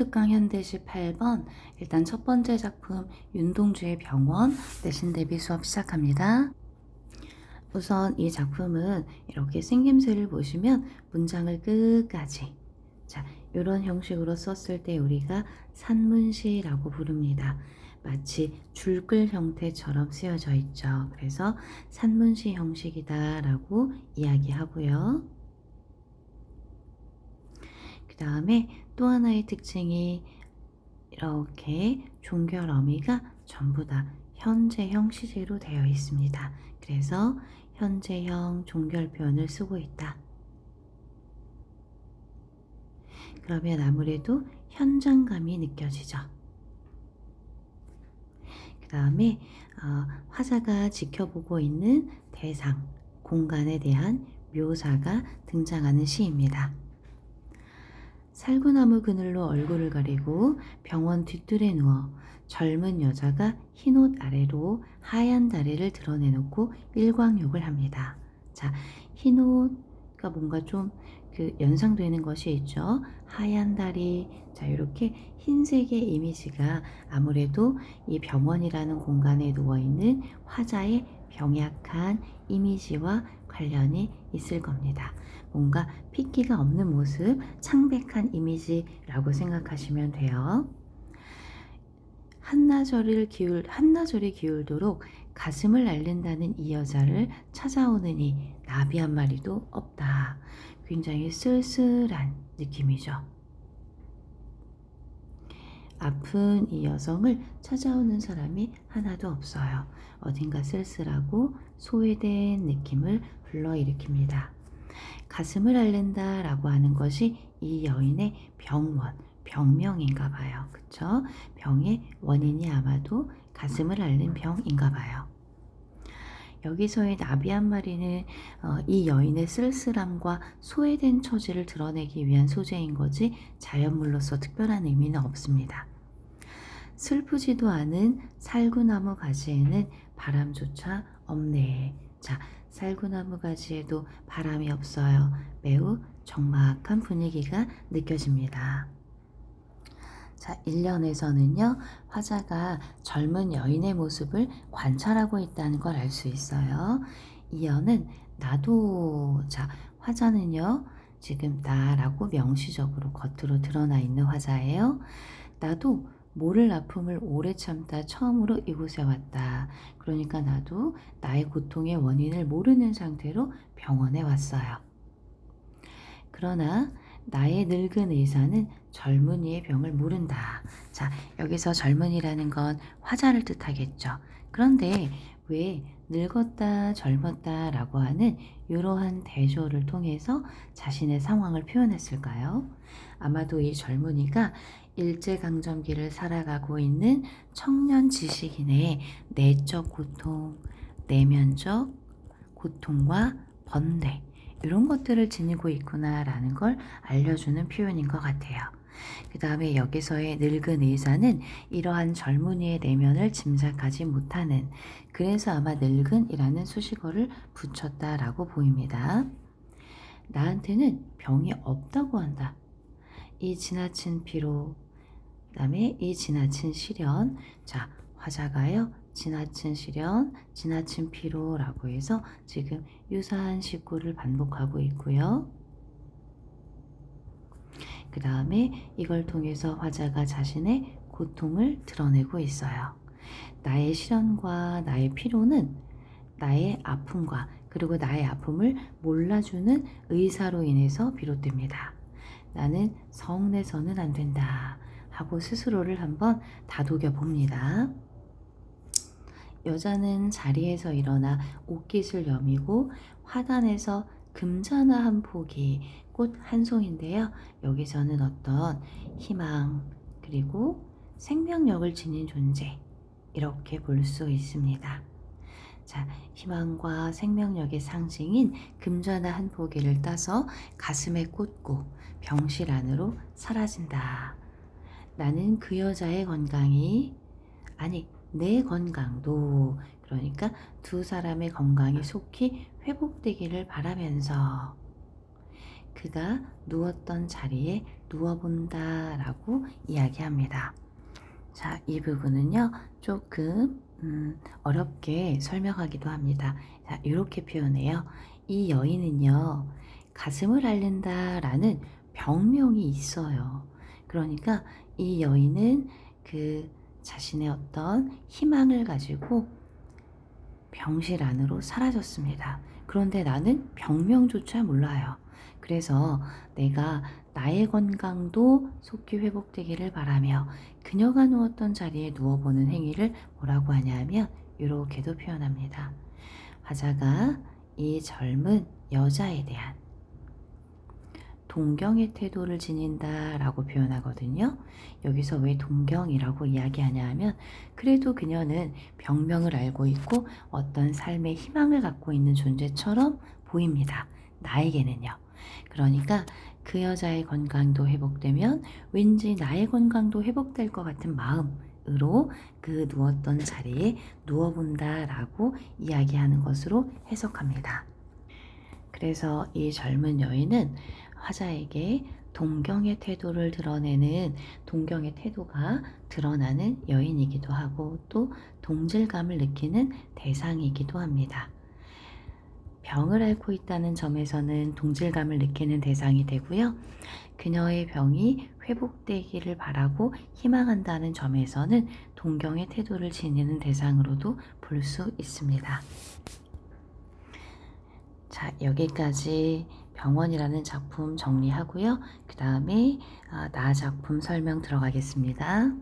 특강 현대시 8번 일단 첫 번째 작품 윤동주의 병원 내신 대비 수업 시작합니다. 우선 이 작품은 이렇게 생김새를 보시면 문장을 끝까지 자 이런 형식으로 썼을 때 우리가 산문시라고 부릅니다. 마치 줄글 형태처럼 쓰여져 있죠. 그래서 산문시 형식이다라고 이야기하고요. 그 다음에 또 하나의 특징이 이렇게 종결 어미가 전부 다 현재형 시제로 되어 있습니다. 그래서 현재형 종결 표현을 쓰고 있다. 그러면 아무래도 현장감이 느껴지죠. 그 다음에 어, 화자가 지켜보고 있는 대상, 공간에 대한 묘사가 등장하는 시입니다. 살구나무 그늘로 얼굴을 가리고 병원 뒷뜰에 누워 젊은 여자가 흰 옷 아래로 하얀 다리를 드러내놓고 일광욕을 합니다. 자, 흰 옷과 뭔가 좀 그 연상되는 것이 있죠. 하얀 다리. 자, 이렇게 흰색의 이미지가 아무래도 이 병원이라는 공간에 누워 있는 화자의 병약한 이미지와 관련이 있을 겁니다. 뭔가 핏기가 없는 모습, 창백한 이미지라고 생각하시면 돼요. 한나절을 기울 한나절이 기울도록 가슴을 앓는다는 이 여자를 찾아오느니 나비 한 마리도 없다. 굉장히 쓸쓸한 느낌이죠. 아픈 이 여성을 찾아오는 사람이 하나도 없어요. 어딘가 쓸쓸하고 소외된 느낌을 불러일으킵니다. 가슴을 앓는다 라고 하는 것이 이 여인의 병원, 병명인가 봐요. 그쵸? 병의 원인이 아마도 가슴을 앓는 병인가 봐요. 여기서의 나비 한 마리는 어, 이 여인의 쓸쓸함과 소외된 처지를 드러내기 위한 소재인 거지 자연물로서 특별한 의미는 없습니다. 슬프지도 않은 살구나무 가지에는 바람조차 없네. 자, 살구나무 가지에도 바람이 없어요. 매우 적막한 분위기가 느껴집니다. 자, 1년에서는요, 화자가 젊은 여인의 모습을 관찰하고 있다는 걸 알 수 있어요. 이연은 나도, 자, 화자는요, 지금 나라고 명시적으로 겉으로 드러나 있는 화자예요. 나도 모를 아픔을 오래 참다 처음으로 이곳에 왔다. 그러니까 나도 나의 고통의 원인을 모르는 상태로 병원에 왔어요. 그러나 나의 늙은 의사는 젊은이의 병을 모른다. 자, 여기서 젊은이라는 건 화자를 뜻하겠죠. 그런데 왜 늙었다, 젊었다 라고 하는 이러한 대조를 통해서 자신의 상황을 표현했을까요? 아마도 이 젊은이가 일제강점기를 살아가고 있는 청년 지식인의 내적 고통, 내면적 고통과 번뇌, 이런 것들을 지니고 있구나라는 걸 알려주는 표현인 것 같아요. 그 다음에 여기서의 늙은 의사는 이러한 젊은이의 내면을 짐작하지 못하는 그래서 아마 늙은이라는 수식어를 붙였다라고 보입니다. 나한테는 병이 없다고 한다. 이 지나친 피로, 그 다음에 이 지나친 시련. 자, 화자가요. 지나친 시련, 지나친 피로라고 해서 지금 유사한 식구를 반복하고 있고요. 그 다음에 이걸 통해서 화자가 자신의 고통을 드러내고 있어요. 나의 시련과 나의 피로는 나의 아픔과 그리고 나의 아픔을 몰라주는 의사로 인해서 비롯됩니다. 나는 성내서는 안 된다 하고 스스로를 한번 다독여 봅니다. 여자는 자리에서 일어나 옷깃을 여미고 화단에서 금자나 한 포기 꽃 한 송인데요. 여기서는 어떤 희망 그리고 생명력을 지닌 존재 이렇게 볼 수 있습니다. 자, 희망과 생명력의 상징인 금자나 한 포기를 따서 가슴에 꽂고 병실 안으로 사라진다. 나는 그 여자의 건강이 아니 내 건강도 그러니까 두 사람의 건강이 속히 회복되기를 바라면서 그가 누웠던 자리에 누워본다 라고 이야기합니다. 자, 이 부분은요, 조금 음, 어렵게 설명하기도 합니다. 자, 이렇게 표현해요. 이 여인은요, 가슴을 앓는다 라는 병명이 있어요. 그러니까 이 여인은 그 자신의 어떤 희망을 가지고 병실 안으로 사라졌습니다. 그런데 나는 병명조차 몰라요. 그래서 내가 나의 건강도 속히 회복되기를 바라며 그녀가 누웠던 자리에 누워보는 행위를 뭐라고 하냐면 이렇게도 표현합니다. 화자가 이 젊은 여자에 대한 동경의 태도를 지닌다 라고 표현하거든요. 여기서 왜 동경이라고 이야기하냐 하면 그래도 그녀는 병명을 알고 있고 어떤 삶의 희망을 갖고 있는 존재처럼 보입니다. 나에게는요. 그러니까 그 여자의 건강도 회복되면 왠지 나의 건강도 회복될 것 같은 마음으로 그 누웠던 자리에 누워본다 라고 이야기하는 것으로 해석합니다. 그래서 이 젊은 여인은 화자에게 동경의 태도를 드러내는 동경의 태도가 드러나는 여인이기도 하고 또 동질감을 느끼는 대상이기도 합니다. 병을 앓고 있다는 점에서는 동질감을 느끼는 대상이 되고요. 그녀의 병이 회복되기를 바라고 희망한다는 점에서는 동경의 태도를 지니는 대상으로도 볼 수 있습니다. 자, 여기까지 병원이라는 작품 정리하고요. 그 다음에 나 작품 설명 들어가겠습니다.